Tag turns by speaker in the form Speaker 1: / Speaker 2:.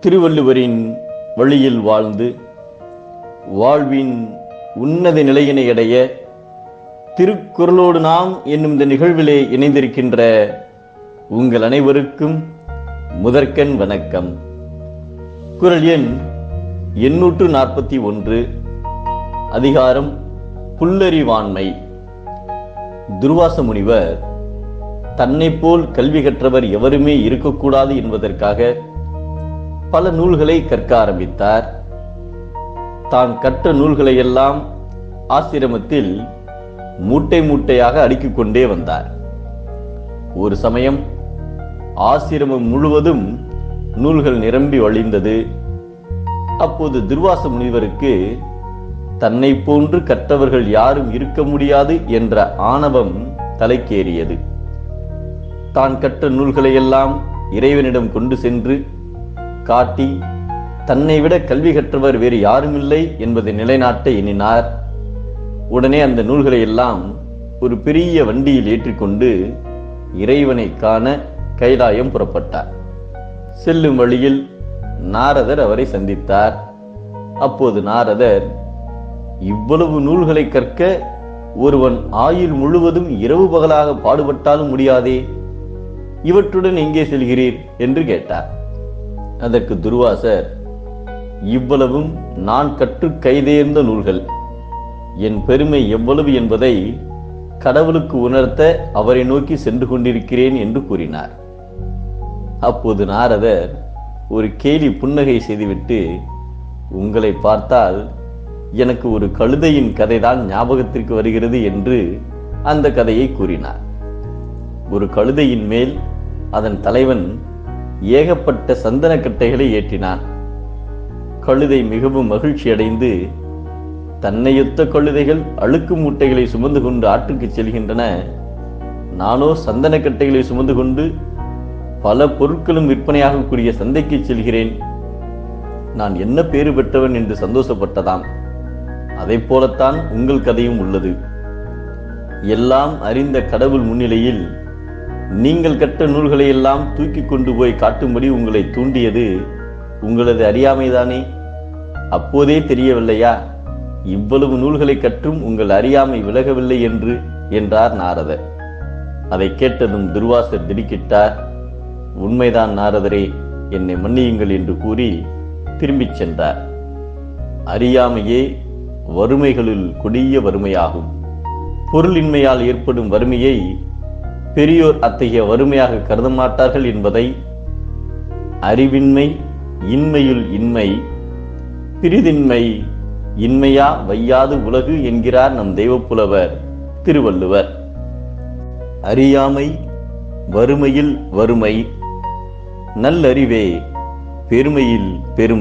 Speaker 1: திருவள்ளுவரின் வழியில் வாழ்ந்து வாழ்வின் உன்னத நிலையினை அடைய திருக்குறளோடு நாம் என்னும் இந்த நிகழ்விலே இணைந்திருக்கின்ற உங்கள் அனைவருக்கும் முதற்கண் வணக்கம். குரல் எண் எண்ணூற்று நாற்பத்தி ஒன்று அதிகாரம் புல்லறிவாண்மை. துர்வாச முனிவர் தன்னைப் போல் கல்வி கற்றவர் எவருமே இருக்கக்கூடாது என்பதற்காக பல நூல்களை கற்க ஆரம்பித்தார். தான் கற்ற நூல்களை எல்லாம் ஆசிரமத்தில் மூட்டை மூட்டையாக அடுக்கிக் கொண்டே வந்தார். ஒரு சமயம் ஆசிரமம் முழுவதும் நூல்கள் நிரம்பி வழிந்தது. அப்போது துர்வாச முனிவருக்கு தன்னை போன்று கற்றவர்கள் யாரும் இருக்க முடியாது என்ற ஆணவம் தலைக்கேறியது. தான் கற்ற நூல்களையெல்லாம் இறைவனிடம் கொண்டு சென்று காட்டி தன்னை விட கல்வி கற்றவர் வேறு யாருமில்லை என்பதை நிலைநாட்ட எண்ணினார். உடனே அந்த நூல்களை எல்லாம் ஒரு பெரிய வண்டியில் ஏற்றிக்கொண்டு இறைவனை காண கைலாயம் புறப்பட்டார். செல்லும் வழியில் நாரதர் அவரை சந்தித்தார். அப்போது நாரதர் இவ்வளவு நூல்களை கற்க ஒருவன் ஆயுள் முழுவதும் இரவு பகலாக பாடுபட்டாலும் முடியாதே. இவற்றுடன் எங்கே செல்கிறீர்? என்று கேட்டார். அதற்கு துர்வாசர் இவ்வளவும் நான் கற்று கைதேர்ந்த நூல்கள். என் பெருமை எவ்வளவு என்பதை கடவுளுக்கு உணர்த்த அவரை நோக்கி சென்று கொண்டிருக்கிறேன் என்று கூறினார். அப்போது நாரதர் ஒரு கேலி புன்னகை செய்துவிட்டு உங்களை பார்த்தால் எனக்கு ஒரு கழுதையின் கதைதான் ஞாபகத்திற்கு வருகிறது என்று அந்த கதையை கூறினார். ஒரு கழுதையின் மேல் அதன் தலைவன் ஏகப்பட்ட சந்தனக்கட்டைகளை ஏற்றினான். கழுதை மிகவும் மகிழ்ச்சி அடைந்து தன்னையொத்த கழுதைகள் அழுக்கு மூட்டைகளை சுமந்து கொண்டு ஆற்றுக்கு செல்கின்றன. நானோ சந்தனக்கட்டைகளை சுமந்து கொண்டு பல பொருட்களும் விற்பனையாகக்கூடிய சந்தைக்கு செல்கிறேன். நான் என்ன பேறு பெற்றவன் என்று சந்தோஷப்பட்டதாம். அதைப் போலத்தான் உங்கள் கதையும் உள்ளது. எல்லாம் அறிந்த கடவுள் முன்னிலையில் நீங்கள் கற்ற நூல்களை எல்லாம் தூக்கி கொண்டு போய் காட்டும்படி உங்களை தூண்டியது உங்களது அறியாமைதானே? அப்போதே தெரியவில்லையா? இவ்வளவு நூல்களை கற்றும் உங்கள் அறியாமை விலகவில்லை என்று என்றார் நாரதர். அதை கேட்டதும் துர்வாசர் திடுக்கிட்டார். உண்மைதான் நாரதரே என்னை மன்னியுங்கள் என்று கூறி திரும்பிச் சென்றார். அறியாமையே வறுமைகளுள் கொடிய வறுமையாகும். பொருளின்மையால் ஏற்படும் வறுமையை பெரியோர் அத்தகைய வறுமையாக கருத மாட்டார்கள் என்பதை அறிவின்மை இன்மையுள் இன்மை பிரிதின்மை இன்மையா வையாது உலகு என்கிறார் நம் தெய்வப்புலவர் திருவள்ளுவர். அறியாமை வறுமையில் வறுமை நல்லறிவே பெருமையில் பெருமை.